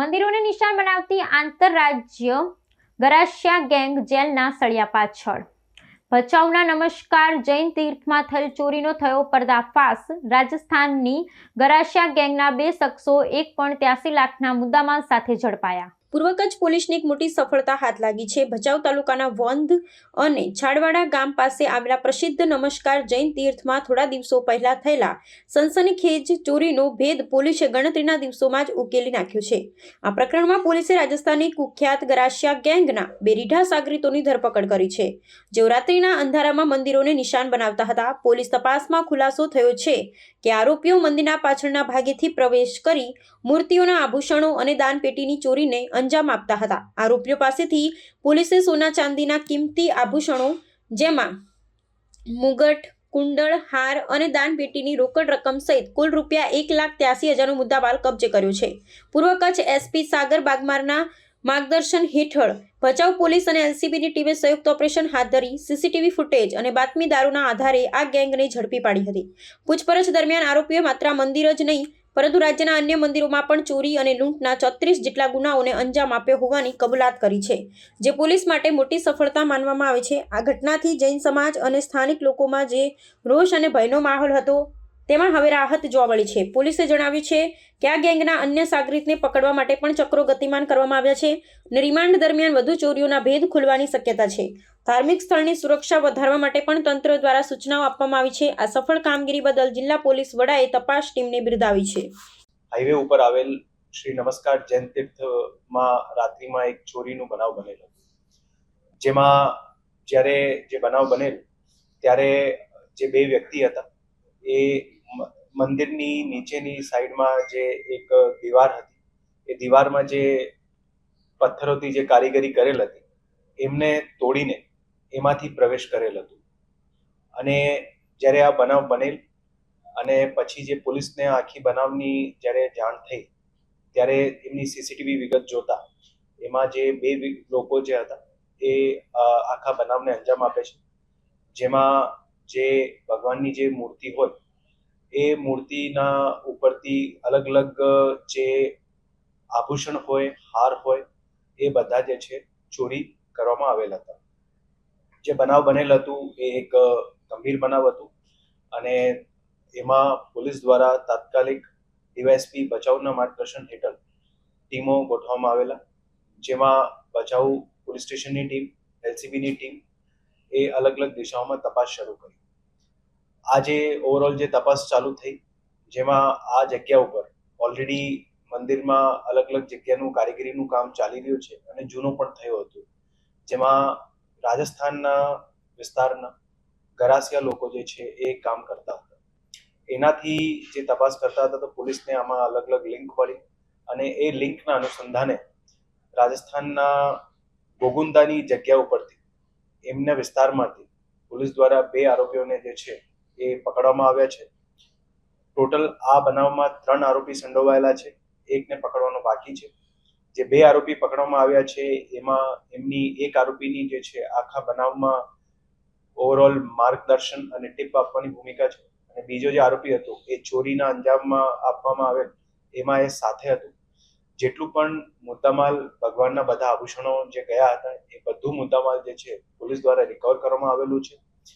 મંદિરોને નિશાન બનાવતી આંતરરાજ્ય ગરાશિયા ગેંગ જેલના સળિયા પાછળ. ભચાઉના નમસ્કાર જૈન તીર્થમાં થયેલ ચોરીનો થયો પર્દાફાશ. રાજસ્થાનની ગરાશિયા ગેંગના બે શખ્સો એક પણ ત્યાસી લાખના મુદ્દામાલ સાથે ઝડપાયા. પૂર્વ કચ્છ પોલીસની એક મોટી સફળતા હાથ લાગી છે. ભચાઉ તાલુકાના વંધ અને છાડવાડા ગામ પાસે આવેલા પ્રસિદ્ધ નમસ્કાર જૈન તીર્થમાં થોડા દિવસો પહેલા થયેલા સનસનીખેજ ચોરીનો ભેદ પોલીસે ગણતરીના દિવસોમાં જ ઉકેલી નાખ્યો છે. આ પ્રકરણમાં પોલીસે રાજસ્થાની કુખ્યાત ગરાશિયા ગેંગના બેરીઢા સાગરીતોની ધરપકડ કરી છે. જેઓ રાત્રિના અંધારામાં મંદિરોને નિશાન બનાવતા હતા. પોલીસ તપાસમાં ખુલાસો થયો છે કે આરોપીઓ મંદિરના પાછળના ભાગેથી પ્રવેશ કરી મૂર્તિઓના આભૂષણો અને દાનપેટીની ચોરીને અંજામ આપતા હતા. આરોપીઓ પાસેથી પોલીસે સોના ચાંદીના કિંમતી આભૂષણો, જેમાં મુગટ, કુંડળ, હાર અને દાનપેટીની રોકડ રકમ સહિત કુલ રૂપિયા એક લાખ ત્યાસી હજારનો મુદ્દામાલ કબજે કર્યો છે. પૂર્વ કચ્છ એસપી સાગર બાગમારના માર્ગદર્શન હેઠળ ભચાઉ પોલીસ અને એલસીબીની ટીમે સંયુક્ત ઓપરેશન હાથ ધરી સીસીટીવી ફૂટેજ અને બાતમીદારોના આધારે આ ગેંગને ઝડપી પાડી હતી. પૂછપરછ દરમિયાન આરોપીઓ માત્ર મંદિર જ નહીં પરંતુ રાજ્યના અન્ય મંદિરોમાં પણ ચોરી અને લૂંટના ચોત્રીસ જેટલા ગુનાઓને અંજામ આપ્યો હોવાની કબૂલાત કરી છે, જે પોલીસ માટે મોટી સફળતા માનવામાં આવે છે. આ ઘટનાથી જૈન સમાજ અને સ્થાનિક લોકોમાં જે રોષ અને ભયનો માહોલ હતો તેમાં હવે રાહત જોવા મળી છે. પોલીસે જણાવ્યું છે કે આ ગેંગના અન્ય સાગરીતને પકડવા માટે પણ ચક્રો ગતિમાન કરવામાં આવ્યા છે અને રિમાન્ડ દરમિયાન વધુ ચોરીઓના ભેદ ખુલવાની શક્યતા છે. ધાર્મિક સ્થળની સુરક્ષા વધારવા માટે પણ તંત્ર દ્વારા સૂચનાઓ આપવામાં આવી છે. આ સફળ કામગીરી બદલ જિલ્લા પોલીસ વડાએ તપાસ ટીમને બિરદાવી છે. હાઈવે ઉપર આવેલ શ્રી નમસ્કાર જૈન તીર્થમાં રાત્રિમાં એક ચોરીનું બનાવ બનેલો. જેમાં જ્યારે જે બનાવ બનેલ, ત્યારે જે બે વ્યક્તિ હતા, એ મંદિરની નીચેની સાઈડમાં જે એક દીવાર હતી, એ દીવારમાં જે પથ્થરોથી જે કારીગરી કરેલ હતી, એમને તોડીને એમાંથી પ્રવેશ કરેલ હતું. અને જ્યારે આ બનાવ બનેલ અને પછી જે પોલીસને આખી બનાવની જ્યારે જાણ થઈ, ત્યારે એમની સીસીટીવી વિગત જોતા, એમાં જે બે લોકો જે હતા, એ આખા બનાવને અંજામ આપે છે. જેમાં જે ભગવાનની જે મૂર્તિ હોય એ મૂર્તિના ઉપરથી અલગ અલગ જે આભૂષણ હોય, હાર હોય, એ બધા જે છે ચોરી કરવામાં આવેલા હતા. જે બનાવ બનેલ હતું એ એક ગંભીર બનાવ હતું અને એમાં પોલીસ દ્વારા તાત્કાલિક ડીવાયએસપી બચાવના માર્ગદર્શન હેઠળ ટીમો ગોઠવવામાં આવેલા, જેમાં બચાવ પોલીસ સ્ટેશનની ટીમ, એલસીબીની ટીમ એ અલગ અલગ દિશાઓમાં તપાસ શરૂ કરી. આજે ઓવરઓલ જે તપાસ ચાલુ થઈ, જેમાં આ જગ્યા ઉપર ઓલરેડી મંદિરમાં અલગ અલગ જગ્યાનું કારીગરીનું કામ ચાલી રહ્યું છે અને જૂનું પણ થયું હતું. જેમાં રાજસ્થાનના વિસ્તારના ગરાસિયા લોકો જે છે એ કામ કરતા હતા. એનાથી જે તપાસ કરતા હતા તો પોલીસને આમાં અલગ અલગ લિંક મળી અને એ લિંકના અનુસંધાને રાજસ્થાનના ગોગુંદાની જગ્યા ઉપરથી એમના વિસ્તારમાંથી પોલીસ દ્વારા બે આરોપીઓને જે છે એ પકડવામાં આવ્યા છે. ટોટલ આ બનાવમાં ત્રણ આરોપી સંડોવાયેલા છે. એકને પકડવાનો બાકી છે. જે બે આરોપી પકડવામાં આવ્યા છે, એમાં એમની એક આરોપીની જે છે, આખા બનાવમાં ઓવરઓલ માર્ગદર્શન અને ટીપ આપવાની ભૂમિકા છે. અને બીજો જે આરોપી હતો, એ ચોરીના અંજામમાં આપવામાં આવેલ, એમાં એ સાથે હતું. જેટલું પણ મુદ્દામાલ ભગવાનના બધા આભૂષણો જે ગયા હતા, એ બધું મુદ્દામાલ જે છે, પોલીસ દ્વારા રિકવર કરવામાં આવેલું છે.